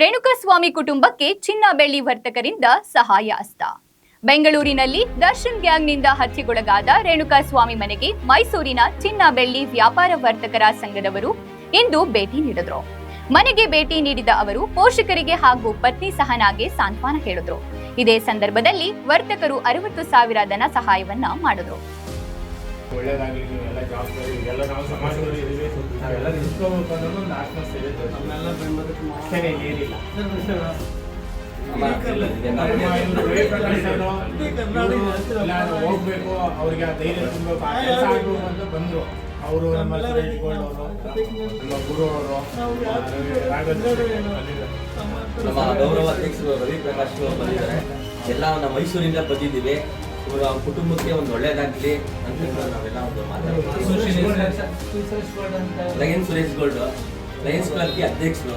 ರೇಣುಕಾಸ್ವಾಮಿ ಕುಟುಂಬಕ್ಕೆ ಚಿನ್ನ ಬೆಳ್ಳಿ ವರ್ತಕರಿಂದ ಸಹಾಯ ಹಸ್ತ. ಬೆಂಗಳೂರಿನಲ್ಲಿ ದರ್ಶನ್ ಗ್ಯಾಂಗ್ನಿಂದ ಹತ್ಯೆಗೊಳಗಾದ ರೇಣುಕಾಸ್ವಾಮಿ ಮನೆಗೆ ಮೈಸೂರಿನ ಚಿನ್ನ ಬೆಳ್ಳಿ ವ್ಯಾಪಾರ ವರ್ತಕರ ಸಂಘದವರು ಇಂದು ಭೇಟಿ ನೀಡಿದ್ರು. ಮನೆಗೆ ಭೇಟಿ ನೀಡಿದ ಅವರು ಪೋಷಕರಿಗೆ ಹಾಗೂ ಪತ್ನಿ ಸಹನಾಗೆ ಸಾಂತ್ವನ ಹೇಳಿದ್ರು. ಇದೇ ಸಂದರ್ಭದಲ್ಲಿ ವರ್ತಕರು ಅರವತ್ತು ಸಾವಿರ ಧನ ಸಹಾಯವನ್ನ ಮಾಡಿದ್ರು. ನಿಂತ್ಕೋಬೇಕು ಅನ್ನೋದು ಒಂದು ಇದೆ ನಮ್ಮೆಲ್ಲ ಬೆಂಬಲಕ್ಕೆ ಅಷ್ಟೇನೆ ಏನಿಲ್ಲ. ಹೋಗ್ಬೇಕು. ಅವ್ರಿಗೆ ಆ ಧೈರ್ಯ ತುಂಬಬೇಕು ಆ ಕೆಲಸ ಆಗ್ಬೇಕು ಅಂತ ಬಂದ್ರು. ಅವರು ನಮ್ಮ ಇಟ್ಕೊಂಡವರು ನಮ್ಮ ಗುರು ಅವರು ನಮ್ಮ ಗೌರವ ಅಧ್ಯಕ್ಷರು ರವಿ ಪ್ರಕಾಶ್ ಅವರು ಬಂದಿದ್ದಾರೆ. ಎಲ್ಲ ನಮ್ಮ ಮೈಸೂರಿಂದ ಬಂದಿದ್ದೀವಿ. ಇವರು ಅವ್ರ ಕುಟುಂಬಕ್ಕೆ ಒಂದು ಒಳ್ಳೇದಾಗಲಿ ಅಂತ ನಾವೆಲ್ಲ ಒಂದು ಮಾತಾಡ್ತೀವಿ. Lion Suresh gold. ಲಯನ್ಸ್ ಕ್ಲಬ್ಗೆ ಅಧ್ಯಕ್ಷರು.